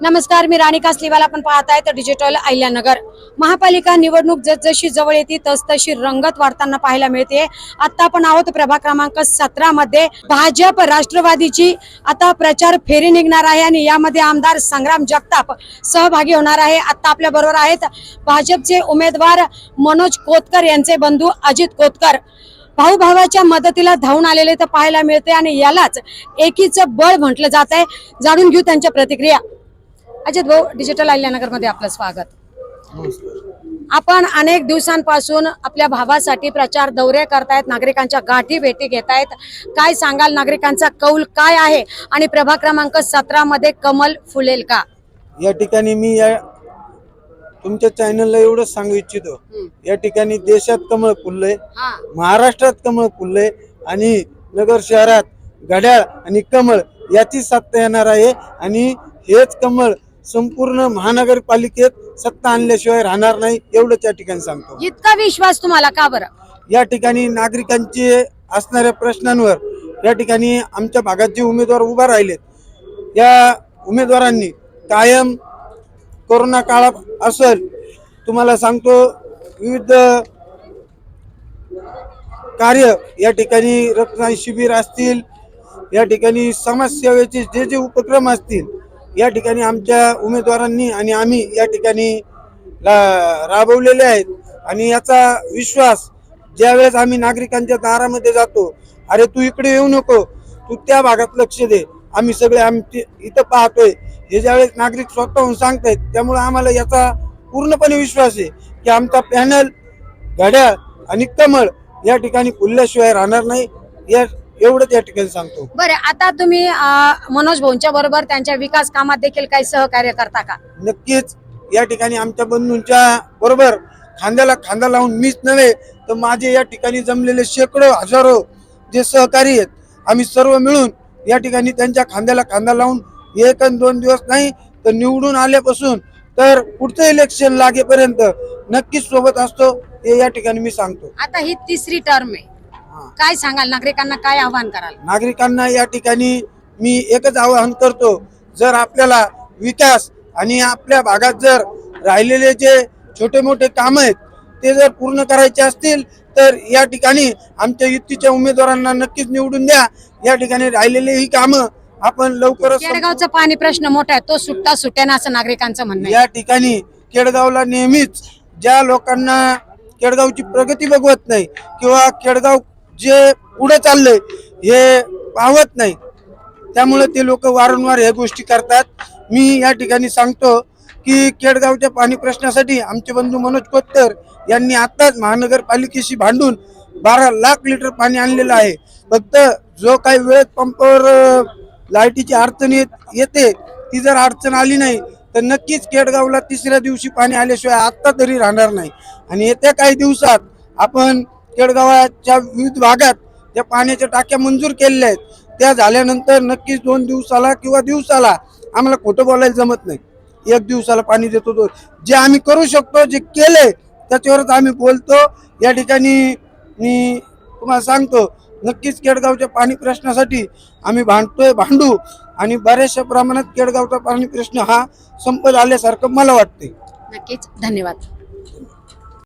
नमस्कार मी राणी कासलीवाल आपण पाहत आहे तर डिजिटल अहिल्यानगर. महापालिका निवडणूक जसजशी जवळ येते तसतशी रंगत वाढताना पाहायला मिळते. आता आपण आहोत प्रभाग क्रमांक सतरा मध्ये. भाजप राष्ट्रवादीची आता प्रचार फेरी निघणार आहे आणि यामध्ये आमदार संग्राम जगताप सहभागी होणार आहे. आता आपल्या बरोबर आहेत भाजपचे उमेदवार मनोज कोतकर यांचे बंधू अजित कोतकर. भाऊ भावाच्या मदतीला धावून आलेले तर पाहायला मिळते आणि यालाच एकीचं बळ म्हटलं जात आहे. जाणून घेऊ त्यांच्या प्रतिक्रिया. अजित भाऊ डिजिटल अहिल्यानगरमध्ये आपलं स्वागत. आपण अनेक दिवसांपासून आपल्या भावासाठी प्रचार दौरे करतायत नागरिकांच्या गाठी भेटी घेतायत. काय सांगाल नागरिकांचा कौल काय आहे? आणि प्रभाग क्रमांक सतरा मध्ये कमल फुलेल का? या ठिकाणी मी या तुमच्या चॅनलला एवढंच सांगू इच्छितो. या ठिकाणी देशात कमळ फुललंय महाराष्ट्रात कमळ फुललंय आणि नगर शहरात घड्याळ आणि कमळ याची सत्ता येणार आहे. आणि हेच कमळ संपूर्ण महानगरपालिकेत सत्ता आणल्याशिवाय राहणार नाही एवढंच या ठिकाणी सांगतो. इतका विश्वास तुम्हाला का बरं? या ठिकाणी नागरिकांचे असणाऱ्या प्रश्नांवर या ठिकाणी आमच्या भागात जे उमेदवार उभा राहिलेत या उमेदवारांनी कायम कोरोना काळात असेल तुम्हाला सांगतो विविध कार्य या ठिकाणी रक्तदान शिबिर असतील या ठिकाणी समाजसेवेचे जे जे उपक्रम असतील या ठिकाणी आमच्या उमेदवारांनी आणि आम्ही या ठिकाणी रा- राबवलेले आहेत. आणि याचा विश्वास ज्यावेळेस आम्ही नागरिकांच्या दारामध्ये जातो अरे तू इकडे येऊ नको तू त्या भागात लक्ष दे आम्ही सगळे आमचे इथं पाहतोय. हे ज्यावेळेस नागरिक स्वतःहून सांगतायत त्यामुळे आम्हाला याचा पूर्णपणे विश्वास आहे की आमचा पॅनल घड्याळ आणि कमळ या ठिकाणी फुलल्याशिवाय राहणार नाही. या एवढंच या ठिकाणी सांगतो. बरं आता तुम्ही अं, मनोज भाऊंच्या बरोबर त्यांच्या विकास कामात देखील काही सहकार्य करता का? नक्कीच. या ठिकाणी आमच्या बंधूंच्या बरोबर खांद्याला खांदा लावून मीच नव्हे तर माझे या ठिकाणी जमलेले शेकडो हजारो जे सहकारी आहेत आम्ही सर्व मिळून या ठिकाणी त्यांच्या खांद्याला खांदा लावून एक आणि दोन दिवस नाही तर निवडून आल्यापासून तर पुढचं इलेक्शन लागेपर्यंत नक्कीच सोबत असतो हे या ठिकाणी मी सांगतो. आता ही तिसरी टर्म आहे. काय सांगाल? नागरिकांना काय आव्हान कराल? नागरिकांना या ठिकाणी मी एकच आवाहन करतो जर आपल्याला विकास आणि आपल्या भागात जर राहिलेले जे छोटे मोठे काम आहेत ते जर पूर्ण करायचे असतील तर या ठिकाणी आमच्या युतीच्या उमेदवारांना नक्कीच निवडून द्या. या ठिकाणी राहिलेली ही कामं आपण लवकरच केडगावचा पाणी प्रश्न मोठा आहे. तो सुटता सुट्याना असं नागरिकांचं म्हणणं आहे. या ठिकाणी केडगावला नेहमीच ज्या लोकांना केडगावची प्रगती बघवत नाही किंवा केडगाव जे पुढे चाललंय हे पाहत नाही. त्यामुळे ते लोक वारंवार ह्या गोष्टी करतात. मी या ठिकाणी सांगतो की केडगावच्या पाणी प्रश्नासाठी आमचे बंधू मनोज कोत्तर यांनी आताच महानगरपालिकेशी भांडून बारा लाख लिटर पाणी आणलेलं आहे. फक्त जो काही वेळेत पंपावर लाईटीची अडचण येत येते ती जर अडचण आली नाही तर नक्कीच केडगावला तिसऱ्या दिवशी पाणी आल्याशिवाय आत्ता तरी राहणार नाही. आणि येत्या काही दिवसात आपण केडगावाच्या विविध भागात ज्या पाण्याच्या टाक्या मंजूर केलेल्या आहेत. त्या झाल्यानंतर नक्कीच दोन दिवसाला किंवा दिवसाला आम्हाला खोटं बोलायला जमत नाही. एक दिवसाला पाणी देतो तो जे आम्ही करू शकतो जे केले त्याच्यावरच आम्ही बोलतो. या ठिकाणी मी तुम्हाला सांगतो नक्कीच केडगावच्या पाणी प्रश्नासाठी आम्ही भांडतोय भांडू. आणि बऱ्याचशा प्रमाणात केडगावचा पाणी प्रश्न हा संपत आल्यासारखं मला वाटते नक्कीच. धन्यवाद.